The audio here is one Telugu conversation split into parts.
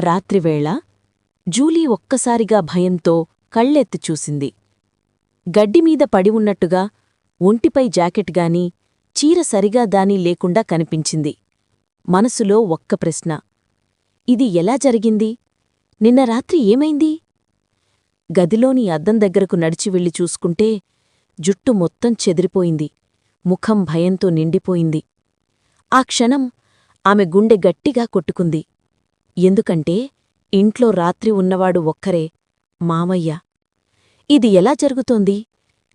రాత్రివేళ జూలీ ఒక్కసారిగా భయంతో కళ్ళెత్తి చూసింది. గడ్డిమీద పడి ఉన్నట్టుగా ఒంటిపై జాకెట్గాని చీర సరిగా దాని లేకుండా కనిపించింది. మనసులో ఒక్క ప్రశ్న. ఇది ఎలా జరిగింది? నిన్న రాత్రి ఏమైంది? గదిలోని అద్దం దగ్గరకు నడిచి వెళ్ళి చూసుకుంటే జుట్టు మొత్తం చెదిరిపోయింది. ముఖం భయంతో నిండిపోయింది. ఆ క్షణం ఆమె గుండె గట్టిగా కొట్టుకుంది. ఎందుకంటే ఇంట్లో రాత్రి ఉన్నవాడు ఒక్కరే మామయ్య. ఇది ఎలా జరుగుతోంది?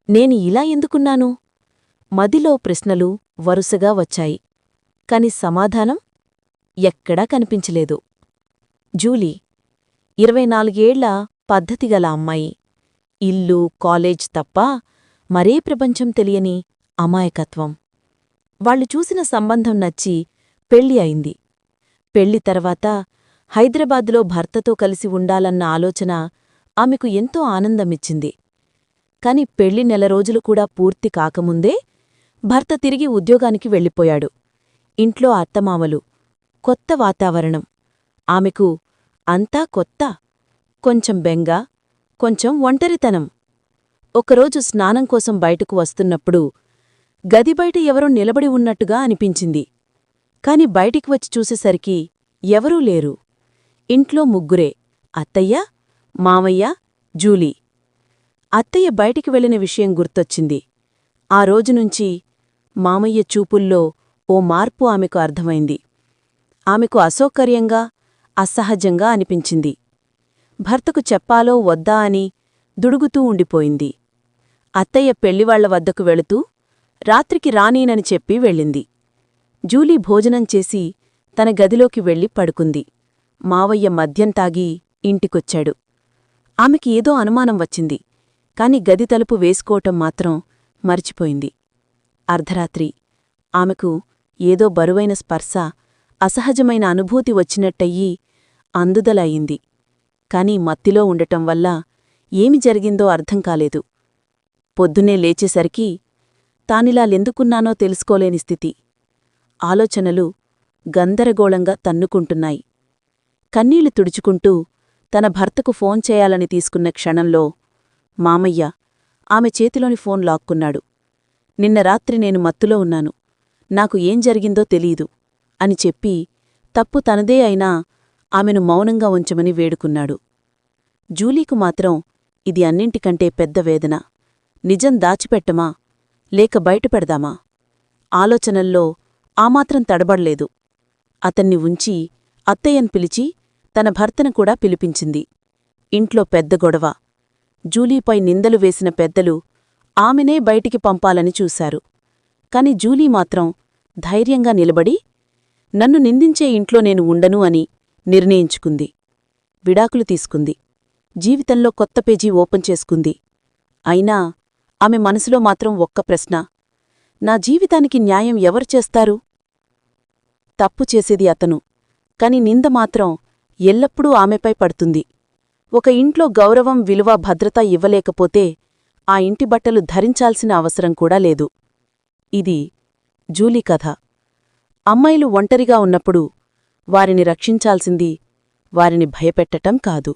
నేను ఇలా ఎందుకున్నాను? మదిలో ప్రశ్నలు వరుసగా వచ్చాయి. కాని సమాధానం ఎక్కడా కనిపించలేదు. జూలీ ఇరవై నాలుగేళ్ళ పద్ధతిగల అమ్మాయి. ఇల్లు కాలేజ్ తప్ప మరే ప్రపంచం తెలియని అమాయకత్వం. వాళ్ళు చూసిన సంబంధం నచ్చి పెళ్ళి అయింది. పెళ్ళి తర్వాత హైదరాబాద్లో భర్తతో కలిసి ఉండాలన్న ఆలోచన ఆమెకు ఎంతో ఆనందమిచ్చింది. కాని పెళ్ళి నెల రోజులు కూడా పూర్తి కాకముందే భర్త తిరిగి ఉద్యోగానికి వెళ్ళిపోయాడు. ఇంట్లో అత్తమామలు కొత్త వాతావరణం. ఆమెకు అంతా కొత్త. కొంచెం బెంగ కొంచెం ఒంటరితనం. ఒకరోజు స్నానం కోసం బయటకు వస్తున్నప్పుడు గది బయట ఎవరో నిలబడి ఉన్నట్టుగా అనిపించింది. కాని బయటికి వచ్చి చూసేసరికి ఎవరూ లేరు. ఇంట్లో ముగ్గురే అత్తయ్య మామయ్య జూలీ. అత్తయ్య బయటికి వెళ్ళిన విషయం గుర్తొచ్చింది. ఆ రోజునుంచి మామయ్య చూపుల్లో ఓ మార్పు ఆమెకు అర్థమైంది. ఆమెకు అసౌకర్యంగా అసహజంగా అనిపించింది. భర్తకు చెప్పాలో వద్దా అని దుడుగుతూ ఉండిపోయింది. అత్తయ్య పెళ్ళివాళ్ళ వద్దకు వెళుతూ రాత్రికి రానీనని చెప్పి వెళ్ళింది. జూలీ భోజనం చేసి తన గదిలోకి వెళ్ళి పడుకుంది. మావయ్య మద్యం తాగి ఇంటికొచ్చాడు. ఆమెకి ఏదో అనుమానం వచ్చింది. కాని గది తలుపు వేసుకోవటం మాత్రం మర్చిపోయింది. అర్ధరాత్రి. ఆమెకు ఏదో బరువైన స్పర్శ అసహజమైన అనుభూతి వచ్చినట్టయ్యి అందుదలయింది కాని మత్తిలో ఉండటం వల్ల ఏమి జరిగిందో అర్థం కాలేదు. పొద్దునే లేచేసరికి తానిలా లెందుకున్నానో తెలుసుకోలేని స్థితి. ఆలోచనలు గందరగోళంగా తన్నుకుంటున్నాయి. కన్నీళ్ళు తుడుచుకుంటూ తన భర్తకు ఫోన్ చేయాలని తీసుకున్న క్షణంలో మామయ్య ఆమె చేతిలోని ఫోన్ లాక్కున్నాడు. నిన్న రాత్రి నేను మత్తులో ఉన్నాను. నాకు ఏం జరిగిందో తెలీదు అని చెప్పి తప్పు తనదే అయినా ఆమెను మౌనంగా ఉంచమని వేడుకున్నాడు. జూలీకు మాత్రం ఇది అన్నింటికంటే పెద్ద వేదన. నిజం దాచిపెట్టమా? లేక బయటపెడదామా? ఆలోచనల్లో ఆమాత్రం తడబడలేదు. అతన్ని ఉంచి అత్తయ్యన్ పిలిచి తన భర్తను కూడా పిలిపించింది. ఇంట్లో పెద్ద గొడవ. జూలీపై నిందలు వేసిన పెద్దలు ఆమెనే బయటికి పంపాలని చూశారు. కాని జూలీ మాత్రం ధైర్యంగా నిలబడి నన్ను నిందించే ఇంట్లో నేను ఉండను అని నిర్ణయించుకుంది. విడాకులు తీసుకుంది. జీవితంలో కొత్త పేజీ ఓపెన్ చేసుకుంది. అయినా ఆమె మనసులో మాత్రం ఒక్క ప్రశ్న నా జీవితానికి న్యాయం ఎవరు చేస్తారు? తప్పు చేసేది అతను. కాని నింద మాత్రం ఎల్లప్పుడూ ఆమెపై పడుతుంది. ఒక ఇంట్లో గౌరవం విలువ భద్రత ఇవ్వలేకపోతే ఆ ఇంటి బట్టలు ధరించాల్సిన అవసరం కూడా లేదు. ఇది జూలీ కథ. అమ్మాయిలు ఒంటరిగా ఉన్నప్పుడు వారిని రక్షించాల్సింది వారిని భయపెట్టటం కాదు.